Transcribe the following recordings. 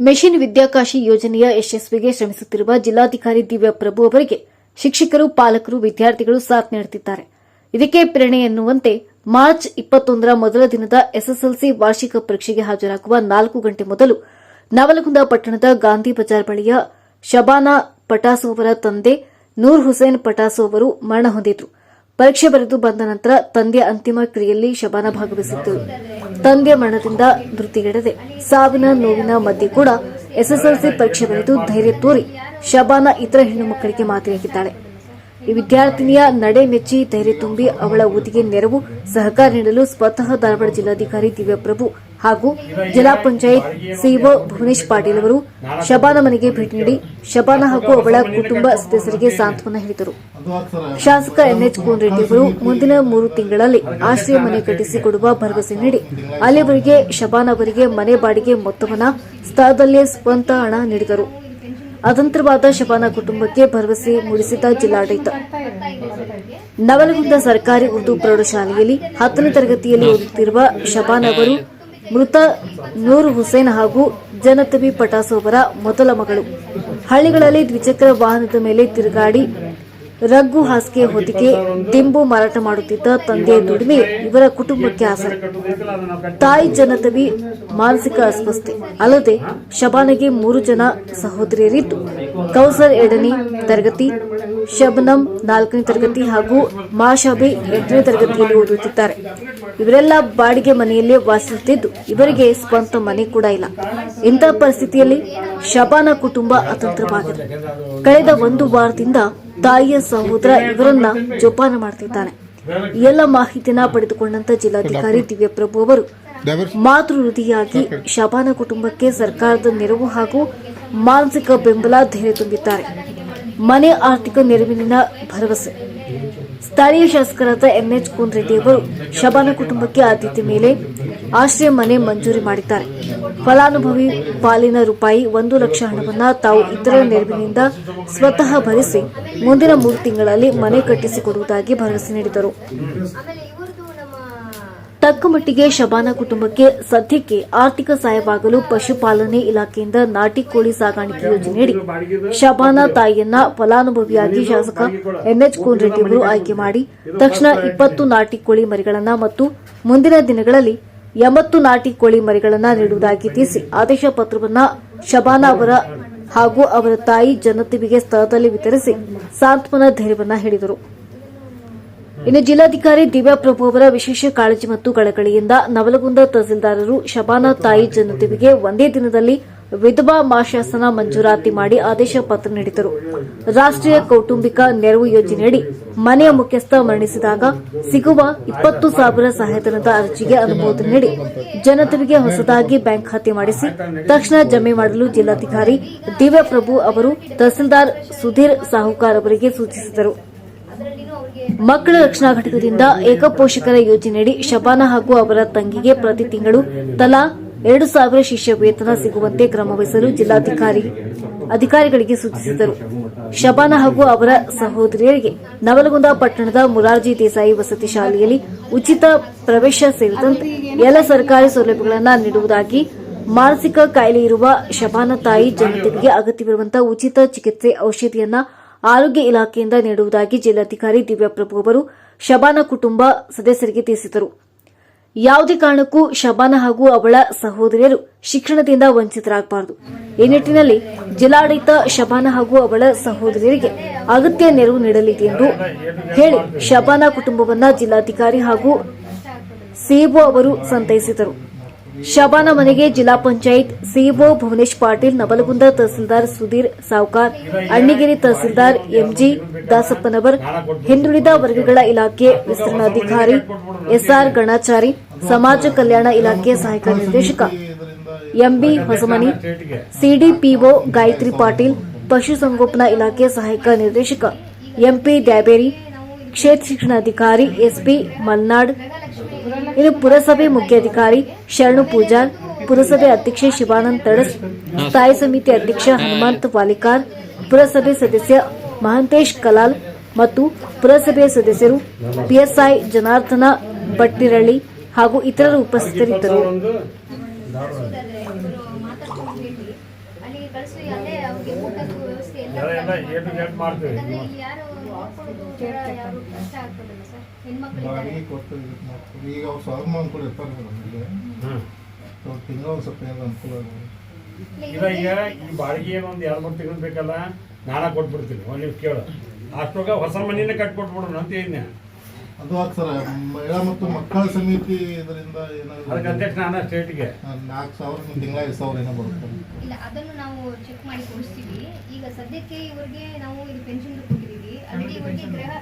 Machine Vidyakashi ಯೋಜನೆಯ ಯಶಸ್ವಿಗೆ ಶ್ರಮಿಸುತ್ತಿರುವ ಜಿಲ್ಲಾಧಿಕಾರಿ ದಿವ್ಯಾ ಪ್ರಭು ಅವರಿಗೆ ಶಿಕ್ಷಕರು, ಪಾಲಕರು, ವಿದ್ಯಾರ್ಥಿಗಳು ಸಾಥ್ ನೀಡುತ್ತಿದ್ದಾರೆ. ಇದಕ್ಕೆ ಪ್ರೇರಣೆ ಎನ್ನುವಂತೆ ಮಾರ್ಚ್ ಇಪ್ಪತ್ತೊಂದರ ಮೊದಲ ದಿನದ ಎಸ್ಎಸ್ಎಲ್ಸಿ ವಾರ್ಷಿಕ ಪರೀಕ್ಷೆಗೆ ಹಾಜರಾಗುವ ನಾಲ್ಕು ಗಂಟೆ ಮೊದಲು ನವಲಗುಂದ ಪಟ್ಟಣದ ಗಾಂಧಿ ಬಜಾರ್ ಬಳಿಯ ಶಬಾನಾ ಪಟಾಸು ಅವರ ತಂದೆ ನೂರ್ ಹುಸೇನ್ ಪಟಾಸು ಅವರು ಮರಣ ಹೊಂದಿದ್ರು. ಪರೀಕ್ಷೆ ಬರೆದು ಬಂದ ನಂತರ ತಂದೆಯ ಅಂತಿಮ ಕ್ರಿಯೆಯಲ್ಲಿ ಶಬಾನ ಭಾಗವಹಿಸಿದ್ದರು ತಂದೆಯ ಮರಣದಿಂದ ಧೃತಿಗೆಡದೆ ಸಾವಿನ ನೋವಿನ ಮಧ್ಯೆ ಕೂಡ ಎಸ್ಎಸ್ಎಲ್ಸಿ ಪರೀಕ್ಷೆ ಬರೆದು ಧೈರ್ಯ ತೋರಿ ಶಬಾನ ಇತರ ಹೆಣ್ಣು ಮಕ್ಕಳಿಗೆ ಮಾದರಿಯಾಗಿದ್ದಾಳೆ. ಈ ವಿದ್ಯಾರ್ಥಿನಿಯ ನಡೆ ಮೆಚ್ಚಿ ಧೈರ್ಯ ತುಂಬಿ ಅವಳ ಓದಿಗೆ ನೆರವು ಸಹಕಾರ ನೀಡಲು ಸ್ವತಃ ಧಾರವಾಡ ಜಿಲ್ಲಾಧಿಕಾರಿ ದಿವ್ಯಪ್ರಭು ಹಾಗೂ ಜಿಲ್ಲಾ ಪಂಚಾಯತ್ ಸಿಇಒ ಭುವನೇಶ್ ಪಾಟೀಲ್ ಅವರು ಶಬಾನ ಮನೆಗೆ ಭೇಟಿ ನೀಡಿ ಶಬಾನ ಹಾಗೂ ಅವಳ ಕುಟುಂಬ ಸದಸ್ಯರಿಗೆ ಸಾಂತ್ವನ ಹೇಳಿದರು. ಶಾಸಕ ಎನ್ಎಚ್ ಕೋನರೆಡ್ಡಿ ಅವರು ಮುಂದಿನ ಮೂರು ತಿಂಗಳಲ್ಲಿ ಆಶ್ರಯ ಮನೆ ಕಟ್ಟಿಸಿಕೊಡುವ ಭರವಸೆ ನೀಡಿ ಅಲ್ಲಿವರೆಗೆ ಶಬಾನ ಅವರಿಗೆ ಮನೆ ಬಾಡಿಗೆ ಮೊತ್ತವನ್ನು ಸ್ಥಳದಲ್ಲೇ ಸ್ವಂತ ಹಣ ನೀಡಿದರು. ಅತಂತ್ರವಾದ ಶಬಾನ ಕುಟುಂಬಕ್ಕೆ ಭರವಸೆ ಮೂಡಿಸಿದ ಜಿಲ್ಲಾಡಳಿತ. ನವಲಗುಂದ ಸರ್ಕಾರಿ ಉರ್ದು ಪ್ರೌಢಶಾಲೆಯಲ್ಲಿ ಹತ್ತನೇ ತರಗತಿಯಲ್ಲಿ ಓದುತ್ತಿರುವ ಶಬಾನ್ ಅವರು ಮೃತ ನೂರ್ ಹುಸೇನ್ ಹಾಗೂ ಜನತಬಿ ಪಟಾಸು ಅವರ ಮೊದಲ ಮಗಳು. ಹಳ್ಳಿಗಳಲ್ಲಿ ದ್ವಿಚಕ್ರ ವಾಹನದ ಮೇಲೆ ತಿರುಗಾಡಿ ರಗ್ಗು ಹಾಸಿಗೆ ಹೊದಿಕೆ, ದಿಂಬು ಮಾರಾಟ ಮಾಡುತ್ತಿದ್ದ ತಂದೆಯ ದುಡಿಮೆ ಇವರ ಕುಟುಂಬಕ್ಕೆ ಆಸರೆ. ತಾಯಿ ಜನತವಿ ಮಾನಸಿಕ ಅಸ್ವಸ್ಥೆ. ಅಲ್ಲದೆ ಶಬಾನಗೆ ಮೂರು ಜನ ಸಹೋದರಿಯರಿದ್ದು, ಕೌಸರ್ ಎರಡನೇ ತರಗತಿ, ಶಬನಂ ನಾಲ್ಕನೇ ತರಗತಿ ಹಾಗೂ ಮಾಶಾಬಿ ಎಂಟನೇ ತರಗತಿಯಲ್ಲಿ ಓದುತ್ತಿದ್ದಾರೆ. ಇವರೆಲ್ಲ ಬಾಡಿಗೆ ಮನೆಯಲ್ಲೇ ವಾಸಿಸುತ್ತಿದ್ದು, ಇವರಿಗೆ ಸ್ವಂತ ಮನೆ ಕೂಡ ಇಲ್ಲ. ಇಂತಹ ಪರಿಸ್ಥಿತಿಯಲ್ಲಿ ಶಬಾನ ಕುಟುಂಬ ಅತಂತ್ರವಾಗಿದೆ. ಕಳೆದ ಒಂದು ವಾರದಿಂದ ತಾಯಿಯ ಸಹೋದರ ಇವರನ್ನ ಜೋಪಾನ ಮಾಡ್ತಿದ್ದಾನೆ. ಎಲ್ಲ ಮಾಹಿತಿನ ಪಡೆದುಕೊಂಡಂತ ಜಿಲ್ಲಾಧಿಕಾರಿ ದಿವ್ಯಪ್ರಭು ಅವರು ಮಾತೃ ಹೃದಯಾಗಿ ಶಬಾನ ಕುಟುಂಬಕ್ಕೆ ಸರ್ಕಾರದ ನೆರವು ಹಾಗೂ ಮಾನಸಿಕ ಬೆಂಬಲ ಧೈರ್ಯ ತುಂಬಿದ್ದಾರೆ. ಮನೆ ಆರ್ಥಿಕ ನೆರವಿನ ಭರವಸೆ. ಸ್ಥಳೀಯ ಶಾಸಕರಾದ ಎಂಎಚ್ ರೆಡ್ಡಿ ಅವರು ಶಬಾನ ಕುಟುಂಬಕ್ಕೆ ಆದ್ಯತೆ ಮೇಲೆ ಆಶ್ರಯ ಮನೆ ಮಂಜೂರಿ ಮಾಡಿದ್ದಾರೆ. ಫಲಾನುಭವಿ ಪಾಲಿನ ರೂಪಾಯಿ ಒಂದು ಲಕ್ಷ ಹಣವನ್ನು ತಾವು ಇತರ ನೆರವಿನಿಂದ ಸ್ವತಃ ಭರಿಸಿ ಮುಂದಿನ ಮೂರು ತಿಂಗಳಲ್ಲಿ ಮನೆ ಕಟ್ಟಿಸಿಕೊಡುವುದಾಗಿ ಭರವಸೆ ನೀಡಿದರು. ತಕ್ಕ ಮಟ್ಟಿಗೆ ಶಬಾನ ಕುಟುಂಬಕ್ಕೆ ಸದ್ಯಕ್ಕೆ ಆರ್ಥಿಕ ಸಹಾಯವಾಗಲು ಪಶುಪಾಲನೆ ಇಲಾಖೆಯಿಂದ ನಾಟಿ ಕೋಳಿ ಸಾಗಾಣಿಕೆ ಯೋಜನೆಯಡಿ ಶಬಾನ ತಾಯಿಯನ್ನ ಫಲಾನುಭವಿಯಾಗಿ ಶಾಸಕ ಎನ್ಎಚ್ ಕೋನರೆಡ್ಡಿ ಅವರು ಆಯ್ಕೆ ಮಾಡಿ ತಕ್ಷಣ ಇಪ್ಪತ್ತು ನಾಟಿ ಕೋಳಿ ಮರಿಗಳನ್ನ ಮತ್ತು ಮುಂದಿನ ದಿನಗಳಲ್ಲಿ ಎಂಬತ್ತು ನಾಟಿ ಕೋಳಿ ಮರಿಗಳನ್ನ ನೀಡುವುದಾಗಿ ತಿಳಿಸಿ ಆದೇಶ ಪತ್ರವನ್ನ ಶಬಾನ ಅವರ ಹಾಗೂ ಅವರ ತಾಯಿ ಜನತಿವಿಗೆ ಸ್ಥಳದಲ್ಲಿ ವಿತರಿಸಿ ಸಾಂತ್ವನ ಧೈರ್ಯವನ್ನ ಹೇಳಿದರು. ಇನ್ನು ಜಿಲ್ಲಾಧಿಕಾರಿ ದಿವ್ಯಾ ಪ್ರಭು ಅವರ ವಿಶೇಷ ಕಾಳಜಿ ಮತ್ತು ಕಳಕಳಿಯಿಂದ ನವಲಗುಂದ ತಹಸೀಲ್ದಾರರು ಶಬಾನ ತಾಯಿ ಜನತೆವಿಗೆ ಒಂದೇ ದಿನದಲ್ಲಿ ವಿಧವಾ ಮಾಶಾಸನ ಮಂಜೂರಾತಿ ಮಾಡಿ ಆದೇಶ ಪತ್ರ ನೀಡಿದರು. ರಾಷ್ಟ್ರೀಯ ಕೌಟುಂಬಿಕ ನೆರವು ಯೋಜನೆಯಡಿ ಮನೆಯ ಮುಖ್ಯಸ್ಥ ಮರಣಿಸಿದಾಗ ಸಿಗುವ ಇಪ್ಪತ್ತು ಸಾವಿರ ಸಹಾಯಧನದ ಅರ್ಜಿಗೆ ಅನುಮೋದನೆ ನೀಡಿ ಜನತೆಗೆ ಹೊಸದಾಗಿ ಬ್ಯಾಂಕ್ ಖಾತೆ ಮಾಡಿಸಿ ತಕ್ಷಣ ಜಮೆ ಮಾಡಲು ಜಿಲ್ಲಾಧಿಕಾರಿ ದಿವ್ಯಪ್ರಭು ಅವರು ತಹಸೀಲ್ದಾರ್ ಸುಧೀರ್ ಸಾಹುಕಾರ್ ಅವರಿಗೆ ಸೂಚಿಸಿದರು. ಮಕ್ಕಳ ರಕ್ಷಣಾ ಘಟಕದಿಂದ ಏಕಪೋಷಕರ ಯೋಜನೆಯಡಿ ಶಬಾನ ಹಾಗೂ ಅವರ ತಂಗಿಗೆ ಪ್ರತಿ ತಿಂಗಳು ತಲಾ ಎರಡು ಸಾವಿರ ಶಿಷ್ಯ ವೇತನ ಸಿಗುವಂತೆ ಕ್ರಮ ವಹಿಸಲು ಜಿಲ್ಲಾಧಿಕಾರಿ ಅಧಿಕಾರಿಗಳಿಗೆ ಸೂಚಿಸಿದರು. ಶಬಾನ ಹಾಗೂ ಅವರ ಸಹೋದರಿಯರಿಗೆ ನವಲಗುಂದ ಪಟ್ಟಣದ ಮುರಾರ್ಜಿ ದೇಸಾಯಿ ವಸತಿ ಶಾಲೆಯಲ್ಲಿ ಉಚಿತ ಪ್ರವೇಶ ಸೇರಿದಂತೆ ಎಲ್ಲ ಸರ್ಕಾರಿ ಸೌಲಭ್ಯಗಳನ್ನು ನೀಡುವುದಾಗಿ ಮಾನಸಿಕ ಕಾಯಿಲೆ ಇರುವ ಶಬಾನ ತಾಯಿ ಜನತೆಗೆ ಅಗತ್ಯವಿರುವಂತಹ ಉಚಿತ ಚಿಕಿತ್ಸೆ ಔಷಧಿಯನ್ನ ಆರೋಗ್ಯ ಇಲಾಖೆಯಿಂದ ನೀಡುವುದಾಗಿ ಜಿಲ್ಲಾಧಿಕಾರಿ ದಿವ್ಯಾಪ್ರಭು ಅವರು ಶಬಾನ ಕುಟುಂಬ ಸದಸ್ಯರಿಗೆ ತಿಳಿಸಿದರು. ಯಾವುದೇ ಕಾರಣಕ್ಕೂ ಶಬಾನ ಹಾಗೂ ಅವಳ ಸಹೋದರಿಯರು ಶಿಕ್ಷಣದಿಂದ ವಂಚಿತರಾಗಬಾರದು. ಈ ನಿಟ್ಟಿನಲ್ಲಿ ಜಿಲ್ಲಾಡಳಿತ ಶಬಾನ ಹಾಗೂ ಅವಳ ಸಹೋದರಿಯರಿಗೆ ಅಗತ್ಯ ನೆರವು ನೀಡಲಿದೆ ಎಂದು ಹೇಳಿ ಶಬಾನ ಕುಟುಂಬವನ್ನ ಜಿಲ್ಲಾಧಿಕಾರಿ ಹಾಗೂ ಸೇಬು ಅವರು ಸಂತೈಸಿದರು. ಶಬಾನ ಮನೆಗೆ ಜಿಲ್ಲಾ ಪಂಚಾಯತ್ ಸಿಇಒ ಭುವನೇಶ್ ಪಾಟೀಲ್ ನವಲಗುಂದ ತಹಸೀಲ್ದಾರ್ ಸುಧೀರ್ ಸಾವ್ಕಾರ್ ಅಣ್ಣಿಗೇರಿ ತಹಸೀಲ್ದಾರ್ ಎಂಜಿ ದಾಸಪ್ಪನವರ್ ಹಿಂದುಳಿದ ವರ್ಗಗಳ ಇಲಾಖೆ ವಿಸ್ತರಣಾಧಿಕಾರಿ ಎಸ್ಆರ್ ಗಣಾಚಾರಿ ಸಮಾಜ ಕಲ್ಯಾಣ ಇಲಾಖೆ ಸಹಾಯಕ ನಿರ್ದೇಶಕ M B Hosamani CDPO Gayatri Patil ಪಶುಸಂಗೋಪನಾ ಇಲಾಖೆ ಸಹಾಯಕ ನಿರ್ದೇಶಕ ಎಂಪಿ ಡ್ಯಾಬೇರಿ ಕ್ಷೇತ್ರ ಶಿಕ್ಷಣಾಧಿಕಾರಿ ಎಸ್ಪಿ ಮಲ್ನಾಡ್ ಇನ್ನು ಪುರಸಭೆ ಮುಖ್ಯಾಧಿಕಾರಿ ಶರಣು ಪೂಜಾರ್, ಪುರಸಭೆ ಅಧ್ಯಕ್ಷ ಶಿವಾನಂದ್ ತಡಸ್, ಸ್ಥಾಯಿ ಸಮಿತಿ ಅಧ್ಯಕ್ಷ ಹನುಮಂತ್ ವಾಲಿಕಾರ್, ಪುರಸಭೆ ಸದಸ್ಯ ಮಹಂತೇಶ್ ಕಲಾಲ್ ಮತ್ತು ಪುರಸಭೆಯ ಸದಸ್ಯರು ಪಿಎಸ್ಐ ಜನಾರ್ದನ ಬಟ್ಟಿರಳ್ಳಿ ಹಾಗೂ ಇತರರು ಉಪಸ್ಥಿತರಿದ್ದರು. ಮಾಡ್ತೀವಿ ಬಾಡಿಗೆ ಕೊಟ್ಟು ಇದಕ್ಕೆ ಈಗ ಅವ್ರು ಸಾವಿರ ಕೂಡ ಇರ್ತಾರೆ ಹ್ಮ್. ಅವ್ರು ತಿಂಗಳು ಒಂದು ಸ್ವಲ್ಪ ಏನೋ ಅನುಕೂಲ ಆಗುತ್ತೆ ಇಲ್ಲ ಈಗ ಈ ಬಾಡಿಗೆ ಏನೋ ಒಂದು ಎರಡು ಮೂರು ತಿಂಗಳು ಬೇಕಲ್ಲ ನಾನಾ ಕೊಟ್ಬಿಡ್ತೀನಿ. ಒಂದು ನೀವು ಕೇಳು. ಅಷ್ಟೊಗ ಹೊಸ ಮನೆಯೇ ಕಟ್ಕೊಟ್ಬಿಡೋಣ ಅಂತ ಏನ್ಯ ಅದು ಸರ್ ಮಹಿಳಾ ಮತ್ತು ಮಕ್ಕಳ ಸಮಿತಿ ಇದರಿಂದ ಅದಕ್ಕೆ ಏನಾದ್ರು ಅಧ್ಯಕ್ಷ ನಾನು ಸ್ಟೇಟ್ಗೆ. ನಾಲ್ಕು ಸಾವಿರ ತಿಂಗಳ ಐದು ಸಾವಿರ ಏನೋ ಬರುತ್ತೆ. ಇಲ್ಲ ಅದನ್ನು ನಾವು ಚೆಕ್ ಮಾಡಿ ಕೊಡಿಸ್ತೀವಿ. ಈಗ ಸದ್ಯಕ್ಕೆ ಇವರಿಗೆ ನಾವು ಇದು ಪೆನ್ಷನ್ ಕೊಟ್ಟಿದ್ದೀವಿ. ಗ್ರಹ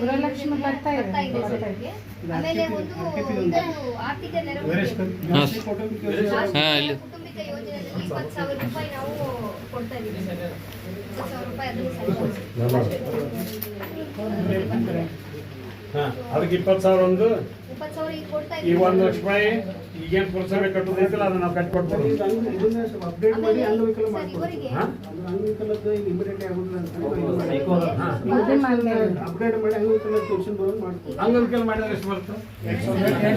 ಗೃಹಲಕ್ಷ್ಮಿ ಬರ್ತಾ ಇದೆ. ಆಮೇಲೆ ಒಂದು ಆರ್ಥಿಕ ನೆರವು ಕುಟುಂಬಿಕ ಯೋಜನೆಯಲ್ಲಿ ಇಪ್ಪತ್ತು ಸಾವಿರ ರೂಪಾಯಿ ನಾವು ಕೊಡ್ತಾ ಇದ್ದೀವಿ ಇಪ್ಪತ್ತು ಸಾವಿರ ರೂಪಾಯಿ ಅದನ್ನು ಅದಕ್ಕೆ ಇಪ್ಪತ್ತು ಸಾವಿರ ಒಂದು? ಈ ಒಂದು ಲಕ್ಷ ರೂಪಾಯಿ ಈಗೇನು ಪುರಸಭೆ ಕಟ್ಟೋದೈತಿಲ್ಲ ಅದನ್ನ ನಾವು ಕಟ್ಕೊಡ್ಬೋದು ಅಪ್ಡೇಟ್ ಮಾಡಿ ಆಮೇಲೆ ಅಂಗವಿಕಲ ಮಾಡಿದ್ರೆ ಎಷ್ಟು ಬರುತ್ತೆ?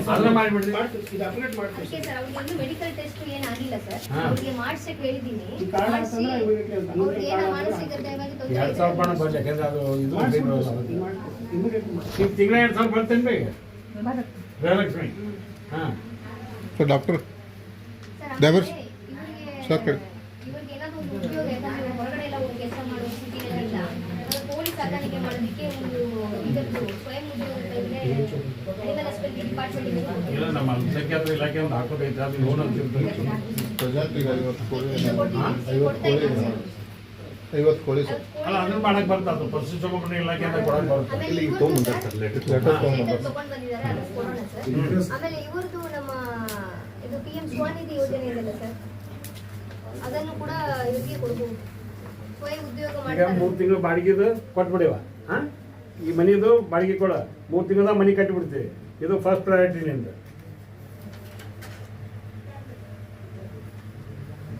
ಅದನ್ನ ಮಾಡಿಬಿಡಿ ಇದು ಅಪ್ಡೇಟ್ ಮಾಡ್ತೀವಿ ಅದಕ್ಕೆ ಸರ್ ಅವ್ರಿಗೆ ಮೆಡಿಕಲ್ ಟೆಸ್ಟ್ ಏನಾಗಿಲ್ಲ ಆಗಿಲ್ಲ ಸರ್. ಅವ್ರಿಗೆ ಮಾಡಿಸಕ್ಕೆ ಹೇಳಿದ್ದೀನಿ. ಎರಡು ಸಾವಿರ ರೂಪಾಯಿ ಬರಲಿ ಯಾಕಂದ್ರೆ ಅದು ಇದು ಇಮಿಡಿಯೇಟ್ ಮಾಡಿ ಈಗ ತಿಂಗಳ ಎರಡು ಸಾವಿರ ಬರ್ತೇನೆ ಬೇಗ? ಗೃಹಲಕ್ಷ್ಮಿ ಹಾಂ ಸರ್ ಡಾಕ್ಟರ್ ಸರ್, ಡೈವರ್ಸ್? ಆಮೇಲೆ ಇವ್ರಿಗೆ- ಸರ್, ಕಡೆ. ಇವ್ರಿಗೆ ಏನಾದ್ರು ಒಂದು ಉದ್ಯೋಗ ಯಾಕಂದ್ರೆ ಇವ್ರು ಹೊರಗಡೆ ಎಲ್ಲ ಹೋಗಿ ಕೆಲಸ ಮಾಡೋ ಸ್ಥಿತಿ ಇಲ್ಲ ಆಮೇಲೆ ಕೋಳಿ ಸಾಕಾಣಿಕೆ ಮಾಡೋದಕ್ಕೆ ಒಂದು ಇದರದ್ದು ಸ್ವಯಂ ಉದ್ಯೋಗ ಅಂತ ಇದೆ ಅನಿಮಲ್ ಹಸ್ಬೆಂಡ್ರಿ ಡಿಪಾರ್ಟ್ಮೆಂಟ್ ಇಲ್ಲ ನಮ್ಮ ಅಲ್ಪಸಂಖ್ಯಾತರ ಇಲಾಖೆ ಒಂದು ಹಾಕೋದೈತೆ ಅದು ಲೋನ್ ಅಂತ ಇರ್ತದೆ ಪ್ರೆಸೆಂಟ್ ಈಗ ಐವತ್ತು ಕೋಳಿ ಈಗ ಕೊಟ್ಟಿದ್ದೀವಿ, ಐವತ್ತು ಕೊಡ್ತಾ ಐವತ್ತು ಕೋಳಿ ಸರ್. ಅಲ್ಲ ಅದನ್ನ ಮಾಡಕ್ ಬರ್ತಾ ಅದು ಪಶುಸಂಗೋಪನಾ ಇಲಾಖೆ ಅಂತ ಕೊಡಕ್ ಬರುತ್ತೆ. ಇಲ್ಲಿ ಸರ್, ಲೆಟರ್ ಲೆಟರ್ ತೊಗೊಂಡ್ಬಂದ್ರೆ ತಗೊಂಡ್ ಬಂದಿದ್ದಾರೆ ಅದನ್ನ ಕೊಡೋಣ ಸರ್ ಆಮೇಲೆ ಇವ್ರದ್ದು ನಮ್ಮ ಇದು ಪಿ ಎಂ ಸ್ವನಿಧಿ ಯೋಜನೆ ಇದೆಯಲ್ಲ ಸರ್? ಅದನ್ನು ಕೂಡ ಇವ್ರಿಗೆ ಕೊಡ್ಬೋದು. ಸ್ವಯಂ ಉದ್ಯೋಗ ಈಗ ಮಾಡ್ತಾರೆ. ಮೂರು ತಿಂಗಳು ಬಾಡಿಗೆದು ಕೊಟ್ಬಿಡಿವ ಹಾಂ ಈ ಮನಿದು ಬಾಡಿಗೆ ಕೊಡ. ಮೂರು ತಿಂಗಳ ಮನೆ ಕಟ್ಟಿಬಿಡ್ತೀವಿ ಇದು ಫಸ್ಟ್ ಪ್ರಯಾರಿಟಿ ನಿಂದು.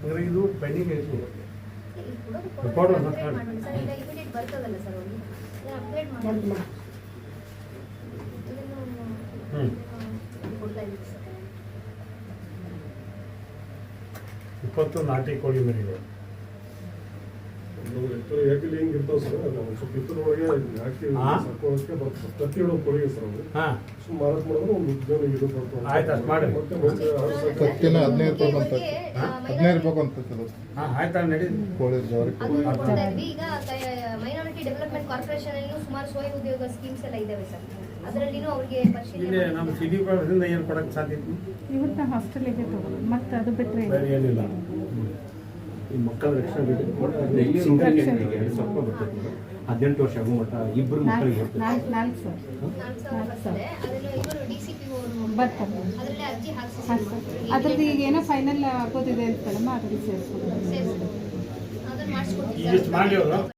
ಅಂದ್ರೆ ಇದು ಪೆಂಡಿಂಗ್ ಐತಿ ಇಲ್ಲಿ ಕೊಡೋದು ಕೊಡೋದು ಮತ್ತೆ ಮಾಡೋಣ ಸರ್ ಇಮಿಡಿಯೇಟ್ ಬರ್ತದಲ್ಲ ಅಪ್ಗ್ರೇಡ್ ಸರ್. ಇಪ್ಪತ್ತು ನಾಟಿ ಕೋಳಿ ಮರಿಗಳು. ಹೆಂಗ್ ಇರ್ತಾವ ಸರ್. ಸ್ವಲ್ಪ ಹಾಕಿ? ಸಾಕೋಳಕ್ಕೆ ಬರ್ತದೆ ಇಡೋ ಕೊಡುಗೆ ಸರ್ ಅವರು. ಮಾರಾಟ ಮಾಡಿದ್ರೆ ಒಂದು ಉದ್ಯೋಗ ಇದು ಬರ್ತದೆ ಆಯ್ತು, ಅಷ್ಟ್ ಮಾಡಿ. ಮತ್ತೆ ಮತ್ತೆ ಆರು ಕತ್ತಿನ ಹದಿನೈದು ರೂಪಾಯಿ ಬಂತ ಇವ್ರಿಗೆ, ಆ, ಹದಿನೈದು ರೂಪಾಯಿ ಬಂತೈತೆ ಹಾಂ ಆಯ್ತಾ ನಡಿ. ಕೋಳಿ ಜವಾರಿ ಕೋಳಿ. ಅದನ್ನು ಕೊಡ್ತಾ ಇದ್ವಿ ಈಗ ಮೈನಾರಿಟಿ ಡೆವಲಪ್ಮೆಂಟ್ ಸುಮಾರು ಸ್ವಯಂ ಉದ್ಯೋಗ ಸ್ಕೀಮ್ಸ್ ಎಲ್ಲ ಇದಾವೆ ಸರ್. ಅದರಲ್ಲಿನೂ ಅವ್ರಿಗೆ ಇಲ್ಲಿ ಪರಿಶೀಲನೆ ನಮ್ಮ ಸಿಟಿ ಏನು ಕೊಡಕ್ಕೆ ಸಾಧ್ಯ ಇವತ್ತು ಇವತ್ತ ಹಾಸ್ಟೆಲಿಗೆ ಮತ್ತೆ ಅದು ಬಿಟ್ಟರೆ ಬೇರೆ ಏನಿಲ್ಲ. ಮಕ್ಕಳ ರಕ್ಷಣೆ ಸಿಂಗಲ್ ಎರಡು ಸಾವಿರ ರೂಪಾಯಿ ಬರ್ತೈತೆ ಹದಿನೆಂಟು ವರ್ಷ ಆಗೋ ಮಟ್ಟ ಇಬ್ಬರು ಮಕ್ಕಳಿಗೆ ಬರ್ತದೆ ಬರ್ತದೆ. ಅದ್ರದ್ದು ಈಗ ಏನೋ ಫೈನಲ್ ಆಗೋದಿದೆ ಅಂತ ಅದ್ರಲ್ಲಿ